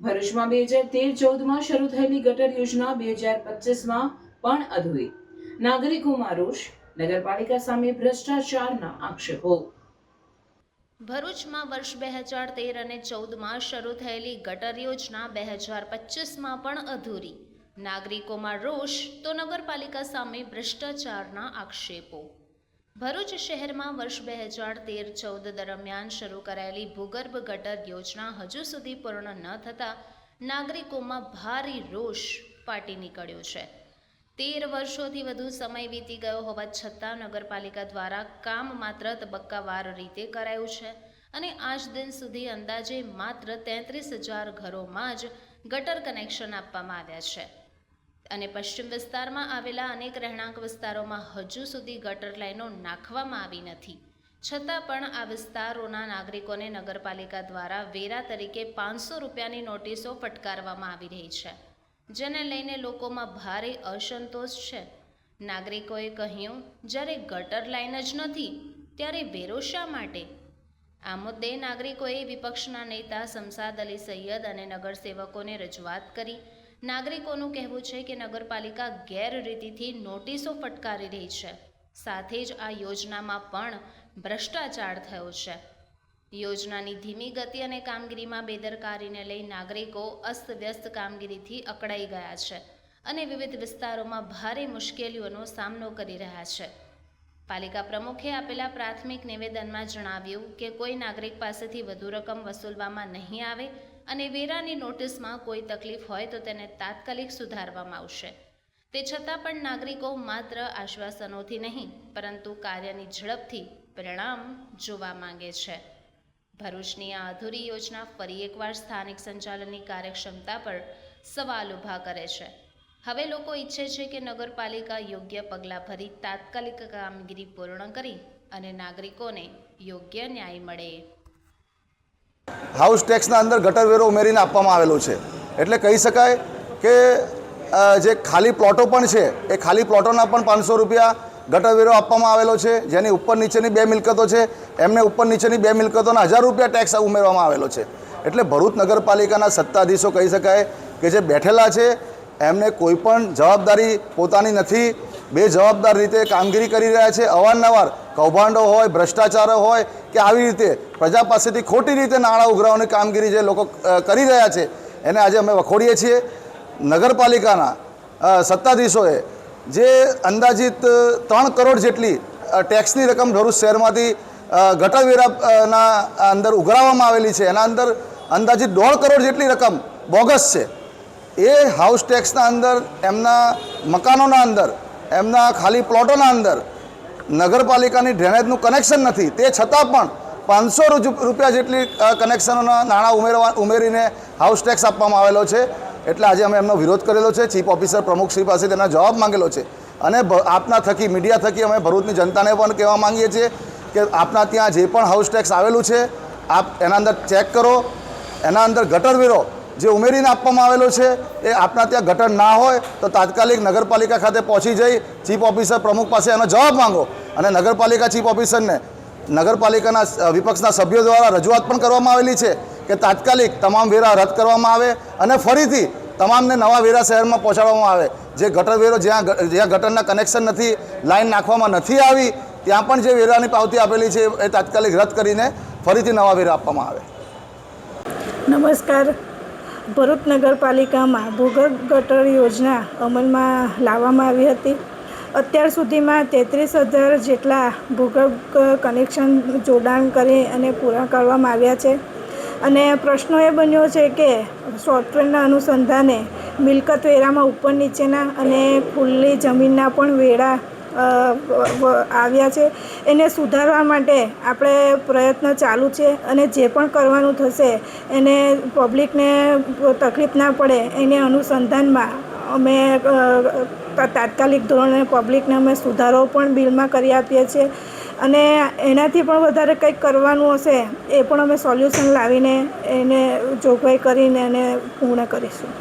ભરૂચમાં બે હજાર તેર ચૌદમાં શરૂ થયેલી ગટર યોજના બે હજાર પચીસમાં પણ અધૂરી. નાગરિકોમાં રોષ, નગરપાલિકા સામે ભ્રષ્ટાચારના આક્ષેપો. ભરૂચમાં વર્ષ બે હજાર તેર અને ચૌદમાં શરૂ થયેલી ગટર યોજના બે હજાર પચીસમાં પણ અધૂરી. નાગરિકોમાં રોષ, તો નગરપાલિકા સામે ભ્રષ્ટાચારના આક્ષેપો. ભરૂચ શહેરમાં વર્ષ બે હજાર તેર ચૌદ દરમિયાન શરૂ કરાયેલી ભૂગર્ભ ગટર યોજના હજુ સુધી પૂર્ણ ન થતાં નાગરિકોમાં ભારે રોષ ફાટી નીકળ્યો છે. તેર વર્ષોથી વધુ સમય વીતી ગયો હોવા છતાં નગરપાલિકા દ્વારા કામ માત્ર તબક્કાવાર રીતે કરાયું છે અને આજ દિન સુધી અંદાજે માત્ર તેત્રીસ હજાર ઘરોમાં જ ગટર કનેક્શન આપવામાં આવ્યા છે. અને પશ્ચિમ વિસ્તારમાં આવેલા અનેક રહેણાંક વિસ્તારોમાં હજુ સુધી ગટર લાઈનો નાખવામાં આવી નથી. છતાં પણ આ વિસ્તારોના નાગરિકોને નગરપાલિકા દ્વારા વેરા તરીકે પાંચસો રૂપિયાની નોટિસો ફટકારવામાં આવી રહી છે, જેને લઈને લોકોમાં ભારે અસંતોષ છે. નાગરિકોએ કહ્યું, જ્યારે ગટર લાઈન જ નથી, ત્યારે વેરો શા માટે? આ મુદ્દે નાગરિકોએ વિપક્ષના નેતા શમસાદ અલી સૈયદ અને નગરસેવકોને રજૂઆત કરી નાગરિકોનું કહેવું છે કે નગરપાલિકા ગેરરીતિથી નોટિસો ફટકારી રહી છે. સાથે જ આ યોજનામાં પણ ભ્રષ્ટાચાર થયો છે. યોજનાની ધીમી ગતિ અને કામગીરીમાં બેદરકારીને લઈ નાગરિકો અસ્તવ્યસ્ત કામગીરીથી અકળાઈ ગયા છે અને વિવિધ વિસ્તારોમાં ભારે મુશ્કેલીઓનો સામનો કરી રહ્યા છે. પાલિકા પ્રમુખે આપેલા પ્રાથમિક નિવેદનમાં જણાવ્યું કે કોઈ નાગરિક પાસેથી વધુ રકમ વસૂલવામાં નહીં આવે અને વેરાની નોટિસમાં કોઈ તકલીફ હોય તો તેને તાત્કાલિક સુધારવામાં આવશે. તે છતાં પણ નાગરિકો માત્ર આશ્વાસનોથી નહીં, પરંતુ કાર્યની ઝડપથી પરિણામ જોવા માંગે છે. ભરૂચની આ અધૂરી યોજના ફરી એકવાર સ્થાનિક સંચાલનની કાર્યક્ષમતા પર સવાલ ઊભા કરે છે. હવે લોકો ઈચ્છે છે કે નગરપાલિકા યોગ્ય પગલાં ભરી તાત્કાલિક કામગીરી પૂર્ણ કરી અને નાગરિકોને યોગ્ય ન્યાય મળે. હાઉસ ટેક્સના અંદર ગટર વેરો ઉમેરીને આપવામાં આવેલો છે. એટલે કહી શકાય કે જે ખાલી પ્લોટો પણ છે, એ ખાલી પ્લોટોના પણ પાંચસો રૂપિયા ગટર વેરો આપવામાં આવેલો છે, જેની ઉપર નીચેની બે મિલકતો છે, એમને ઉપર નીચેની બે મિલકતોના હજાર રૂપિયા ટેક્સ ઉમેરવામાં આવેલો છે. એટલે ભરૂચ નગરપાલિકાના સત્તાધીશો કહી શકાય કે જે બેઠેલા છે, એમને કોઈ પણ જવાબદારી પોતાની નથી બે જવાબદાર રીતે કામગીરી કરી રહ્યા છે. અવારનવાર કૌભાંડો હોય, ભ્રષ્ટાચારો હોય કે આવી રીતે પ્રજા પાસેથી ખોટી રીતે નાણાં ઉઘરાવવાની કામગીરી જે લોકો કરી રહ્યા છે, એને આજે અમે વખોડીએ છીએ. નગરપાલિકાના સત્તાધીશોએ જે અંદાજિત ત્રણ કરોડ જેટલી ટેક્સની રકમ ભરૂચ શહેરમાંથી ગટરવેરાના અંદર ઉઘરાવવામાં આવેલી છે. એના અંદર અંદાજિત દોઢ કરોડ જેટલી રકમ બોગસ છે. એ હાઉસ ટેક્સના અંદર, એમના મકાનોના અંદર એમના ખાલી પ્લોટોના અંદર નગરપાલિકાની ડ્રેનેજનું કનેક્શન નથી. તે છતાં પણ પાંચસો રૂપિયા જેટલી કનેક્શનોના નાણાં ઉમેરવા, ઉમેરીને હાઉસ ટેક્સ આપવામાં આવેલો છે. એટલે આજે અમે એમનો વિરોધ કરેલો છે. ચીફ ઓફિસર પ્રમુખશ્રી પાસે તેના જવાબ માંગેલો છે. અને આપના થકી, મીડિયા થકી અમે ભરૂચની જનતાને પણ કહેવા માંગીએ છીએ કે આપના ત્યાં જે પણ હાઉસ ટેક્સ આવેલું છે, આપ એના અંદર ચેક કરો. એના અંદર ગટર વેરો જે ઉમેરીને આપવામાં આવેલો છે, એ આપના ત્યાં ગટર ના હોય, તો તાત્કાલિક નગરપાલિકા ખાતે પહોંચી જઈ ચીફ ઓફિસર પ્રમુખ પાસે એનો જવાબ માંગો અને નગરપાલિકા ચીફ ઓફિસરને નગરપાલિકાના વિપક્ષના સભ્યો દ્વારા રજૂઆત પણ કરવામાં આવેલી છે કે તાત્કાલિક તમામ વેરા રદ કરવામાં આવે અને ફરીથી તમામને નવા વેરા શહેરમાં પહોંચાડવામાં આવે. જે ગટર વેરો જ્યાં જ્યાં ગટરના કનેક્શન નથી, લાઈન નાખવામાં નથી આવી, ત્યાં પણ જે વેરાની પાવતી આપેલી છે, એ તાત્કાલિક રદ કરીને ફરીથી નવા વેરા આપવામાં આવે. નમસ્કાર. ભરૂચ નગરપાલિકામાં ભૂગર્ભ ગટર યોજના અમલમાં લાવવામાં આવી હતી. અત્યાર સુધીમાં તેત્રીસ હજાર જેટલા ભૂગર્ભ કનેક્શન જોડાણ કરી અને પૂરા કરવામાં આવ્યા છે. અને પ્રશ્નો એ બન્યો છે કે સોફ્ટવેરના અનુસંધાને મિલકત વેરામાં ઉપર નીચેના અને ખુલ્લી જમીનના પણ વેરા અ, વ- આવ્યા છે. એને સુધારવા માટે આપણે પ્રયત્ન ચાલુ છે અને જે પણ કરવાનું થશે, એને પબ્લિકને તકલીફ ના પડે એને અનુસંધાનમાં અમે તાત્કાલિક ધોરણે પબ્લિકને અમે સુધારો પણ બિલમાં કરી આપીએ છીએ. અને એનાથી પણ વધારે કંઈક કરવાનું હશે એ પણ અમે સોલ્યુશન લાવીને એને જોગવાઈ કરીને એને પૂર્ણ કરીશું.